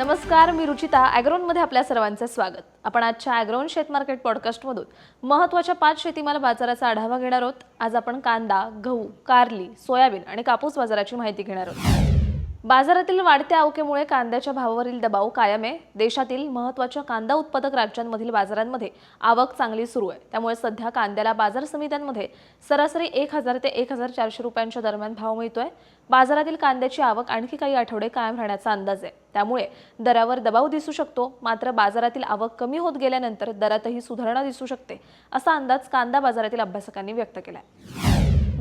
नमस्कार मी रुचिता. ॲग्रोनमध्ये आपल्या सर्वांचे स्वागत. आपण आजच्या ॲग्रोन शेत मार्केट पॉडकास्टमधून महत्त्वाच्या पाच शेतीमाल बाजाराचा आढावा घेणार आहोत. आज आपण कांदा गहू कारली सोयाबीन आणि कापूस बाजाराची माहिती घेणार आहोत. बाजारातील वाढत्या अवकेमुळे कांद्याच्या भावावरील दबाव कायम आहे. देशातील महत्त्वाच्या कांदा उत्पादक राज्यांमधील बाजारांमध्ये आवक चांगली सुरू आहे. त्यामुळे सध्या कांद्याला बाजार समित्यांमध्ये सरासरी एक हजार ते एक हजार चारशे रुपयांच्या दरम्यान भाव मिळतोय. बाजारातील कांद्याची आवक आणखी काही आठवडे कायम राहण्याचा अंदाज आहे. त्यामुळे दरावर दबाव दिसू शकतो. मात्र बाजारातील आवक कमी होत गेल्यानंतर दरातही सुधारणा दिसू शकते असा अंदाज कांदा बाजारातील अभ्यासकांनी व्यक्त केलाय.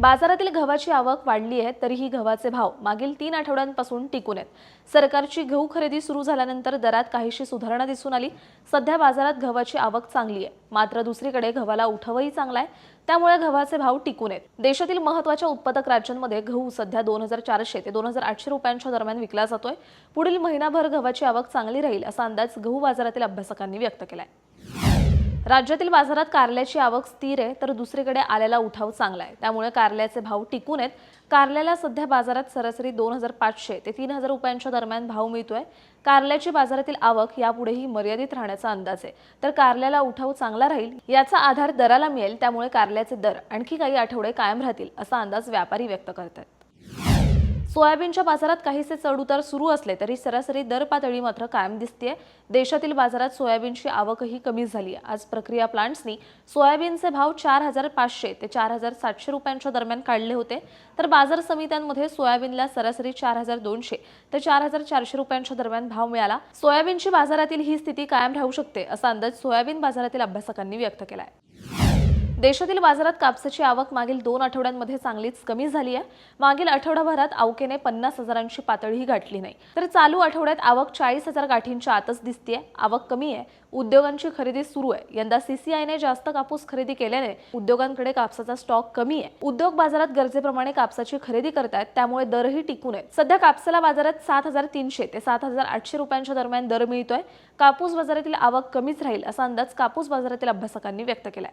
बाजारातील गव्हाची आवक वाढली आहे तरीही गव्हाचे भाव मागील तीन आठवड्यांपासून टिकून आहेत. सरकारची गहू खरेदी सुरू झाल्यानंतर दरात काहीशी सुधारणा दिसून आली. सध्या बाजारात गव्हाची आवक चांगली आहे. मात्र दुसरीकडे गव्हाला उठवही चांगला आहे. त्यामुळे गव्हाचे भाव टिकून आहेत. देशातील महत्त्वाच्या उत्पादक राज्यांमध्ये गहू सध्या दोन हजार चारशे ते दोन हजार आठशे रुपयांच्या दरम्यान विकला जातोय. पुढील महिनाभर गव्हाची आवक चांगली राहील असा अंदाज गहू बाजारातील अभ्यासकांनी व्यक्त केलाय. राज्यातील बाजारात कारल्याची आवक स्थिर आहे तर दुसरीकडे आल्याला उठाव चांगला आहे. त्यामुळे कारल्याचे भाव टिकून आहेत. कारल्याला सध्या बाजारात सरासरी दोन हजार पाचशे ते तीन हजार रुपयांच्या दरम्यान भाव मिळतोय. कारल्याची बाजारातील आवक यापुढेही मर्यादित राहण्याचा अंदाज आहे. तर कारल्याला उठाव चांगला राहील याचा आधार दराला मिळेल त्यामुळे कारल्याचे दर आणखी काही आठवडे कायम राहतील असा अंदाज व्यापारी व्यक्त करतात. सोयाबीनच्या बाजारात काहीसे चढउतार सुरू असले तरी सरासरी दर पातळी मात्र कायम दिसतेय. देशातील बाजारात सोयाबीनची आवकही कमी झाली आज प्रक्रिया प्लांट्सनी सोयाबीनचे भाव चार हजार पाचशे ते चार हजार सातशे रुपयांच्या दरम्यान काढले होते. तर बाजार समित्यांमध्ये सोयाबीनला सरासरी चार हजार दोनशे ते चार हजार चारशे रुपयांच्या दरम्यान भाव मिळाला. सोयाबीनची बाजारातील ही स्थिती कायम राहू शकते असा अंदाज सोयाबीन बाजारातील अभ्यासकांनी व्यक्त केला आहे देशातील बाजारात कापसाची आवक मागील दोन आठवड्यांमध्ये चांगलीच कमी झाली आहे. मागील आठवडाभरात आवकेने पन्नास हजारांची पातळीही गाठली नाही. तर चालू आठवड्यात आवक चाळीस हजार गाठींच्या आतच दिसते आवक कमी आहे. उद्योगांची खरेदी सुरू आहे. यंदा सीसीआयने जास्त कापूस खरेदी केल्याने उद्योगांकडे कापसाचा स्टॉक कमी आहे. उद्योग बाजारात गरजेप्रमाणे कापसाची खरेदी करतायत. त्यामुळे दरही टिकून आहेत. सध्या कापसाला बाजारात सात हजार तीनशे ते सात हजार आठशे रुपयांच्या दरम्यान दर मिळतोय. कापूस बाजारातील आवक कमीच राहील असा अंदाज कापूस बाजारातील अभ्यासकांनी व्यक्त केलाय.